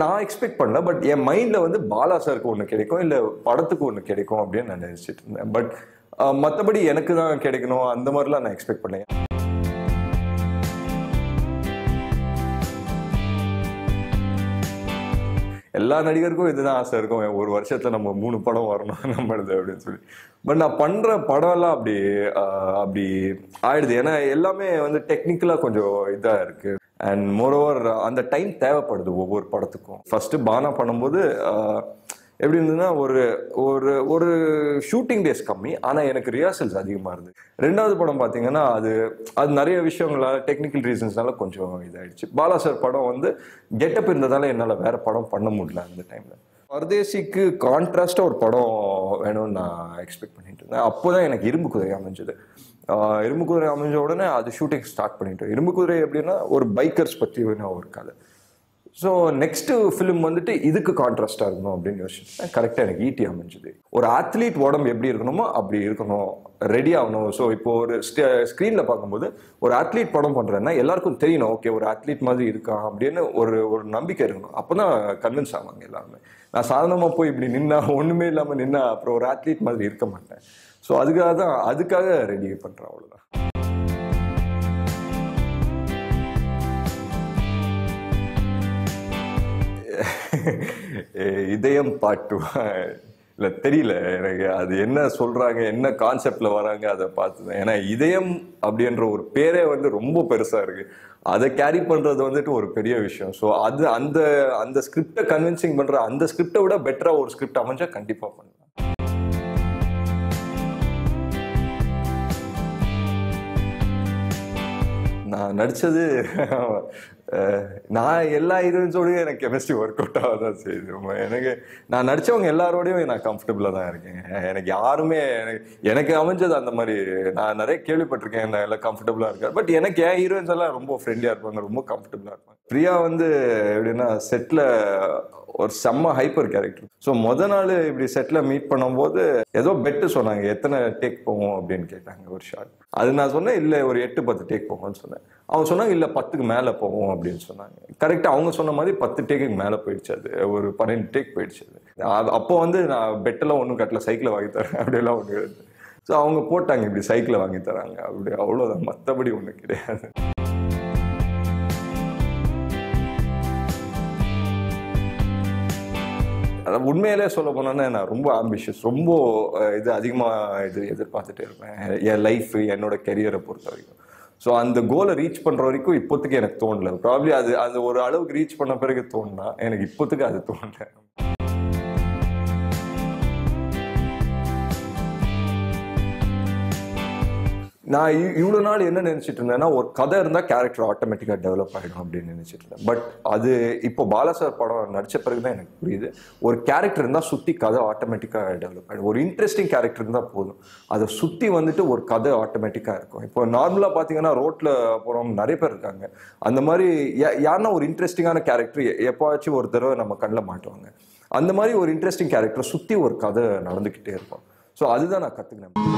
நான் எக்ஸ்பெக்ட் பண்ணல பட் என் மைண்டில் வந்து பாலா சாருக்கு ஒன்று கிடைக்கும் இல்லை படத்துக்கு ஒன்று கிடைக்கும் அப்படின்னு நான் நினச்சிட்டு இருந்தேன். பட் மற்றபடி எனக்கு தான் கிடைக்கணும் அந்த மாதிரிலாம் நான் எக்ஸ்பெக்ட் பண்ணேன் எல்லா நடிகருக்கும் இதுதான் ஆசை இருக்கும். ஒரு வருஷத்தில் நம்ம மூணு படம் வரணும் நம்மளுது அப்படின்னு சொல்லி. பட் நான் பண்ணுற படம்லாம் அப்படி அப்படி ஆயிடுது. ஏன்னா எல்லாமே வந்து டெக்னிக்கலாக கொஞ்சம் இதாக இருக்குது அண்ட் மோரோவர் அந்த டைம் தேவைப்படுது ஒவ்வொரு படத்துக்கும். ஃபஸ்ட்டு பானா பண்ணும்போது எப்படி இருந்ததுன்னா ஒரு ஒரு ஒரு ஷூட்டிங் டேஸ் கம்மி ஆனால் எனக்கு ரிஹர்சல்ஸ் அதிகமாக இருந்தது. ரெண்டாவது படம் பார்த்தீங்கன்னா அது அது நிறைய விஷயங்களால டெக்னிக்கல் ரீசன்ஸ்னால கொஞ்சம் இதாயிடுச்சு. பாலா சார் படம் வந்து கெட்டப் இருந்ததால என்னால் வேறு படம் பண்ண முடியல அந்த டைமில் பரதேசிக்கு கான்ட்ராஸ்டாக ஒரு படம் வேணும்னு நான் எக்ஸ்பெக்ட் பண்ணிட்டு இருந்தேன். அப்போ தான் எனக்கு இரும்பு குதிரை அமைஞ்சது. இரும்பு குதிரை அமைஞ்ச உடனே அது ஷூட்டிங் ஸ்டார்ட் பண்ணிட்டோம் இரும்பு குதிரை எப்படின்னா ஒரு பைக்கர்ஸ் பற்றி ஒரு கதை. ஸோ நெக்ஸ்ட் ஃபிலிம் வந்துட்டு இதுக்கு கான்ட்ராஸ்டாக இருக்கணும் அப்படின்னு யோசிச்சேன் கரெக்டாக எனக்கு ஈட்டி அமைஞ்சுது. ஒரு அத்லீட் உடம்பு எப்படி இருக்கணுமோ அப்படி இருக்கணும். ரெடி ஆகணும். ஸோ இப்போ ஒரு ஸ்க்ரீனில் பார்க்கும்போது ஒரு அத்லீட் படம் பண்ணுறேன்னா எல்லாருக்கும் தெரியணும். ஓகே ஒரு அத்லீட் மாதிரி இருக்கான் அப்படின்னு ஒரு ஒரு நம்பிக்கை இருக்கணும். அப்போ தான் கன்வின்ஸ் ஆவாங்க எல்லாருமே. நான் சாதாரணமாக போய் இப்படி நின்னா ஒன்றுமே இல்லாமல் நின்னா அப்புறம் ஒரு அத்லீட் மாதிரி இருக்க மாட்டேன். ஸோ அதுக்காக தான் அதுக்காக ரெடி பண்ணுறேன் அவ்வளோதான் இதயம் பாட்டு இல்லை தெரியல எனக்கு. அது என்ன சொல்றாங்க என்ன கான்செப்ட்ல வராங்க அதை பார்த்து ஏன்னா இதயம் அப்படின்ற ஒரு பேரே வந்து ரொம்ப பெருசா இருக்கு. அதை கேரி பண்றது வந்துட்டு ஒரு பெரிய விஷயம். ஸோ அது அந்த அந்த ஸ்கிரிப்டை கன்வின்சிங் பண்ணுற அந்த ஸ்கிரிப்டை விட பெட்டரா ஒரு ஸ்கிரிப்ட் அமைஞ்சா கண்டிப்பாக பண்ணலாம். நான் நடிச்சது நான் எல்லா ஹீரோயின்ஸோடய எனக்கு கெமிஸ்ட்ரி ஒர்க் அவுட் ஆக தான் செய்யுது எனக்கு நான் நடித்தவங்க எல்லாரோடையும் நான் கம்ஃபர்டபுளாக தான் இருக்கேன். எனக்கு யாருமே எனக்கு எனக்கு அமைஞ்சது அந்த மாதிரி. நான் நிறைய கேள்விப்பட்டிருக்கேன் நான் எல்லாம் கம்ஃபர்டபுளாக இருக்கேன் பட் எனக்கு என் ஹீரோயின்ஸ் எல்லாம் ரொம்ப ஃப்ரெண்ட்லியாக இருப்பாங்க ரொம்ப கம்ஃபர்டபுளாக இருப்பாங்க. பிரியா வந்து எப்படின்னா செட்டில் ஒரு செம்ம ஹைப்பர் கேரக்டர் ஸோ முத நாள் இப்படி செட்டில் மீட் பண்ணும்போது ஏதோ பெட்டு சொன்னாங்க எத்தனை டேக் போவோம் அப்படின்னு கேட்டாங்க ஒரு ஷார்ட் அது நான் சொன்னேன் இல்லை ஒரு எட்டு பத்து டேக் போவோம்னு சொன்னேன். அவங்க சொன்னாங்க இல்லை பத்துக்கு மேலே போவோம் அப்படின்னு சொன்னாங்க. கரெக்டாக அவங்க சொன்ன மாதிரி பத்து டேக்கு மேலே போயிடுச்சு அது. ஒரு பன்னெண்டு டேக் போயிடுச்சு அது. அப்போ வந்து நான் பெட்டெல்லாம் ஒன்றும் கட்டல சைக்கிளை வாங்கி தரேன் அப்படியெல்லாம் ஒன்று ஸோ அவங்க போட்டாங்க இப்படி சைக்கிளை வாங்கி தராங்க. அப்படி அவ்வளோதான் மற்றபடி ஒன்றும் கிடையாது. அதான் உண்மையிலே சொல்ல போனோன்னா நான் ரொம்ப ஆம்பிஷியஸ் ரொம்ப இது அதிகமாக இது எதிர்பார்த்துட்டே இருப்பேன். என் லைஃப் என்னோட கெரியரை பொறுத்த வரைக்கும். ஸோ அந்த கோலை ரீச் பண்ணுற வரைக்கும் இப்போதைக்கு எனக்கு தோணல. ப்ராப்ளி அது அது ஒரு அளவுக்கு ரீச் பண்ண பிறகு தோணுனா எனக்கு இப்போதைக்கு அது தோணலை. நான் இவ்வளோ நாள் என்ன நினச்சிட்டு இருந்தேன்னா ஒரு கதை இருந்தால் கேரக்டர் ஆட்டோமேட்டிக்காக டெவலப் ஆகிடும் அப்படின்னு நினச்சிட்டு இருந்தேன். பட் அது இப்போ பாலா சார் படம் பிறகு தான் எனக்கு புரியுது. ஒரு கேரக்டர் இருந்தால் சுற்றி கதை ஆட்டோமேட்டிக்காக டெவலப் ஆயிடும். ஒரு இன்ட்ரெஸ்டிங் கேரக்டர் இருந்தால் போதும். அதை சுற்றி வந்துட்டு ஒரு கதை ஆட்டோமேட்டிக்காக இருக்கும். இப்போ நார்மலாக பார்த்தீங்கன்னா ரோட்டில் போகிறவங்க நிறைய பேர் இருக்காங்க. அந்த மாதிரி யா- யாருன்னா ஒரு இன்ட்ரெஸ்டிங்கான கேரக்டர் எப்போவாச்சும் ஒரு தடவை நம்ம கண்ணில் மாட்டுவாங்க. அந்த மாதிரி ஒரு இன்ட்ரெஸ்டிங் கேரக்டரை சுற்றி ஒரு கதை நடந்துக்கிட்டே இருக்கும். ஸோ அதுதான் நான் கற்றுக்கினேன்